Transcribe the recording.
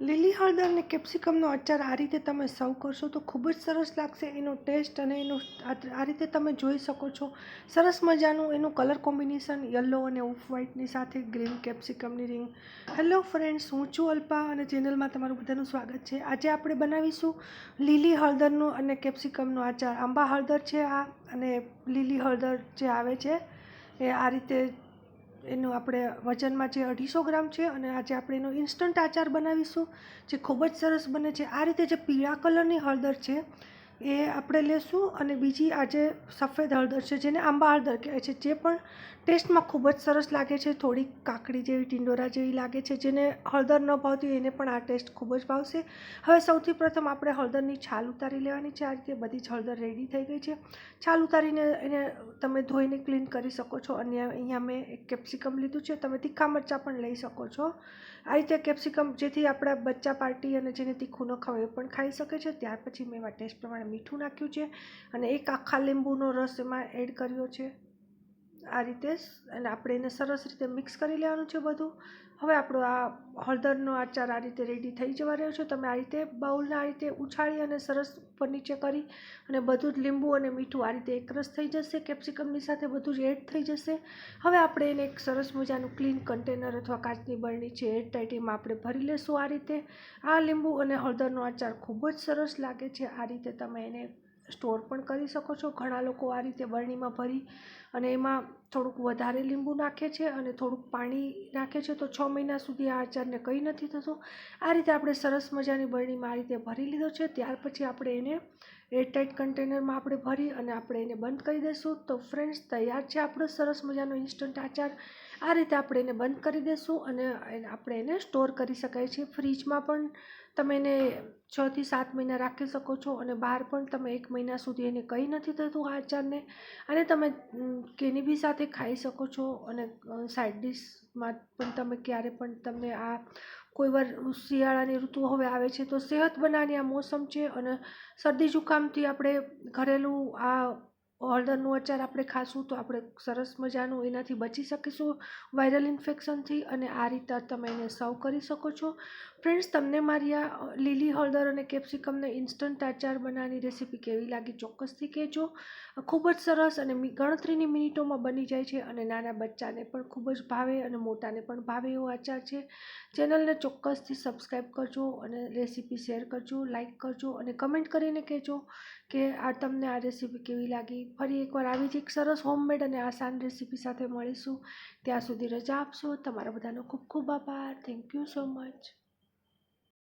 લીલી હળદર અને કેપ્સિકમનો અચાર આ રીતે તમે સર્વ કરશો તો ખૂબ જ સરસ લાગશે. એનો ટેસ્ટ અને એનો આ રીતે તમે જોઈ શકો છો. સરસ મજાનું એનું કલર કોમ્બિનેશન યલો અને ઓફ વ્હાઇટની સાથે ગ્રીન કેપ્સિકમની રિંગ. હેલો ફ્રેન્ડ્સ, હું છું અલ્પા અને ચેનલમાં તમારું બધાનું સ્વાગત છે. આજે આપણે બનાવીશું લીલી હળદરનું અને કેપ્સિકમનો આચાર. આંબા હળદર છે આ અને લીલી હળદર જે આવે છે એ આ રીતે એનું આપણે વજનમાં જે અઢીસો ગ્રામ છે અને આજે આપણે એનો ઇન્સ્ટન્ટ આચાર બનાવીશું, જે ખૂબ જ સરસ બને છે. આ રીતે જે પીળા કલરની હળદર છે એ આપણે લેશું અને બીજી આજે સફેદ હળદર છે, જેને આંબા હળદર કહેવાય છે, જે પણ ટેસ્ટમાં ખૂબ જ સરસ લાગે છે, થોડીક કાકડી જેવી, ટિંડોરા જેવી લાગે છે, જેને હળદર ન ભાવતી એને પણ આ ટેસ્ટ ખૂબ જ ભાવશે. હવે સૌથી પ્રથમ આપણે હળદરની છાલ ઉતારી લેવાની છે, આ રીતે બધી જ હળદર રેડી થઈ ગઈ છે. છાલ ઉતારીને એને તમે ધોઈને ક્લીન કરી શકો છો, અને અહીંયા મેં એક કેપ્સિકમ લીધું છે, તમે તીખા મરચાં પણ લઈ શકો છો. આ રીતે કેપ્સિકમ જેથી આપણા બચ્ચા પાર્ટી અને જેને તીખું ન ખાવે એ પણ ખાઈ શકે છે, ત્યાર પછી મેં એમાં ટેસ્ટ પ્રમાણે મીઠું નાખ્યું છે અને એક આખા લીંબુનો રસ એમાં એડ કર્યો છે. આ રીતે અને આપણે એને સરસ રીતે મિક્સ કરી લેવાનું છે બધું. હવે આપણો આ હળદરનો આચાર આ રીતે રેડી થઈ જવા રહ્યો છે. તમે આ રીતે બાઉલને આ રીતે ઉછાળી અને સરસ ઉપર નીચે કરી અને બધું જ લીંબુ અને મીઠું આ રીતે એકરસ થઈ જશે. કેપ્સિકમની સાથે બધું જ એડ થઈ જશે. હવે આપણે એને એક સરસ મજાનું ક્લીન કન્ટેનર અથવા કાચની બરણી છે એર ટાઈટ આપણે ભરી લેશું આ રીતે. આ લીંબુ અને હળદરનો આચાર ખૂબ જ સરસ લાગે છે. આ રીતે તમે એને સ્ટોર પણ કરી શકો છો. ઘણા લોકો આ રીતે બરણીમાં ભરી અને એમાં થોડુંક વધારે લીંબુ નાખે છે અને થોડુંક પાણી નાખે છે, તો છ મહિના સુધી આ આચારને કંઈ નથી થતું. આ રીતે આપણે સરસ મજાની બરણીમાં આ રીતે ભરી લીધો છે. ત્યાર પછી આપણે એને એરટાઇટ કન્ટેનરમાં આપણે ભરી અને આપણે એને બંધ કરી દઈશું. તો ફ્રેન્ડ્સ, તૈયાર છે આપણો સરસ મજાનો ઇન્સ્ટન્ટ આચાર. આ રીતે આપણે એને બંધ કરી દઈશું અને આપણે એને સ્ટોર કરી શકાય છે. ફ્રીજમાં પણ તમે એને છથી સાત મહિના રાખી શકો છો અને બહાર પણ તમે એક મહિના સુધી એને કંઈ નથી થતું આ આચારને. અને તમે કેની બી સાથે ખાઈ શકો છો અને સાઇડ ડિશમાં પણ તમે ક્યારે પણ તમને આ કોઈ વાર શિયાળાની ઋતુ હવે આવે છે તો સેહત બનાવવાની આ મોસમ છે અને શરદી જુકામથી આપણે ઘરેલું આ હળદરનું અચાર આપણે ખાશું તો આપણે સરસ મજાનું એનાથી બચી શકીશું વાયરલ ઇન્ફેક્શનથી અને આ રીતે તમે એને સર્વ કરી શકો છો. ફ્રેન્ડ્સ તમને મારી આ લીલી હળદર અને કેપ્સિકમને ઇન્સ્ટન્ટ આચાર બનાવવાની રેસીપી કેવી લાગી ચોક્કસથી કહેજો. ખૂબ જ સરસ અને ગણતરીની મિનિટોમાં બની જાય છે અને નાના બચ્ચાને પણ ખૂબ જ ભાવે અને મોટાને પણ ભાવે એવો આચાર છે. ચેનલને ચોક્કસથી સબસ્ક્રાઈબ કરજો અને રેસીપી શેર કરજો લાઇક કરજો અને કમેન્ટ કરીને કહેજો કે આ તમને આ રેસીપી કેવી લાગી. ફરી એકવાર આવી જ એક સરસ હોમમેડ અને આસાન રેસીપી સાથે મળીશું. ત્યાં સુધી રજા આપશો. તમારા બધાનો ખૂબ ખૂબ આભાર. Thank you so much